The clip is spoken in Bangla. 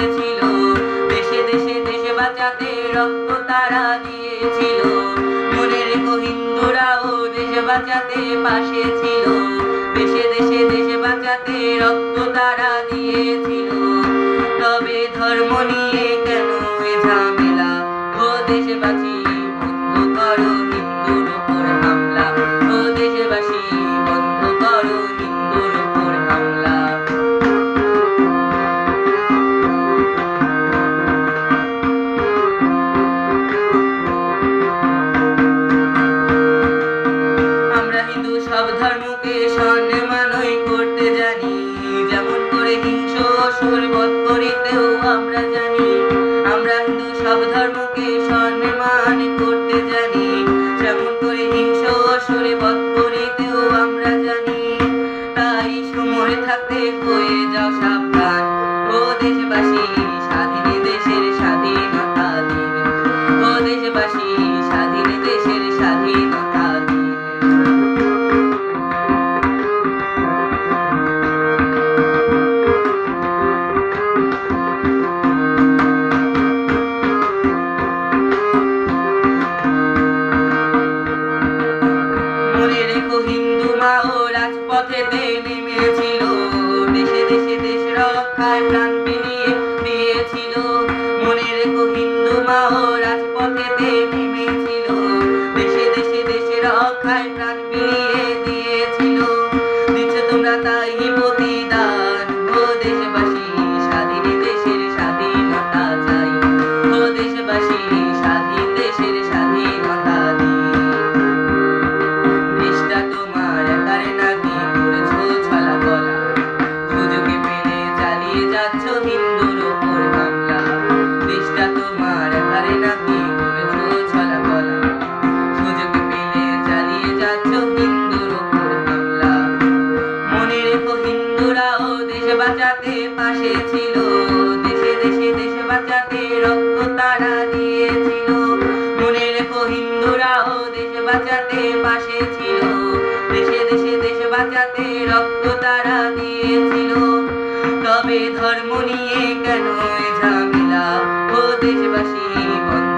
দেশ বাঁচাতে পাশে ছিল দেশে দেশে বাঁচাতে রক্ত তারা দিয়েছিল। মনে রেখো হিন্দুরাও দেশ বাঁচাতে পাশে ছিল। দেশে দেশে, দেশ বাঁচাতে রক্ত তারা দিয়েছিল। তবে ধর্ম নিয়ে কেন ঝামেলা? ও দেশবাসী, বন্ধ করো হিন্দুর উপর হামলা। ও দেশবাসী, বন্ধ করো হিন্দুর ধর্মকে সম্মানই করতে জানি। যেমন করে হিংস অসুর বধ করিতেও আমরা জানি। আমরা হিন্দু সব ধর্মকে সম্মান করতে জানি। যেমন করে হিংস অসুর বধ করিতেও আমরা জানি। তাই সময় থাকতে হয়ে যাও সাবধান। ও দেশবাসী মনে রেখো হিন্দু দেশে দেশে দেশ রক্ষায় প্রাণ বিলিয়ে দিয়েছিল। মনে ও রাজপথেতে নেমেছিল। দেশে দেশে দেশ রক্ষায় প্রাণ বাঁচাতে পাশে ছিল। দেশে দেশে, দেশ বাঁচাতে রক্ত তারা দিয়েছিল। মনে রেখো হিন্দুরাও দেশ বাঁচাতে পাশে ছিল। দেশে দেশে, দেশ বাঁচাতে রক্ত তারা দিয়েছিল। তবে ধর্ম নিয়ে কেন ঝামেলা? ও দেশবাসী, বন্ধ।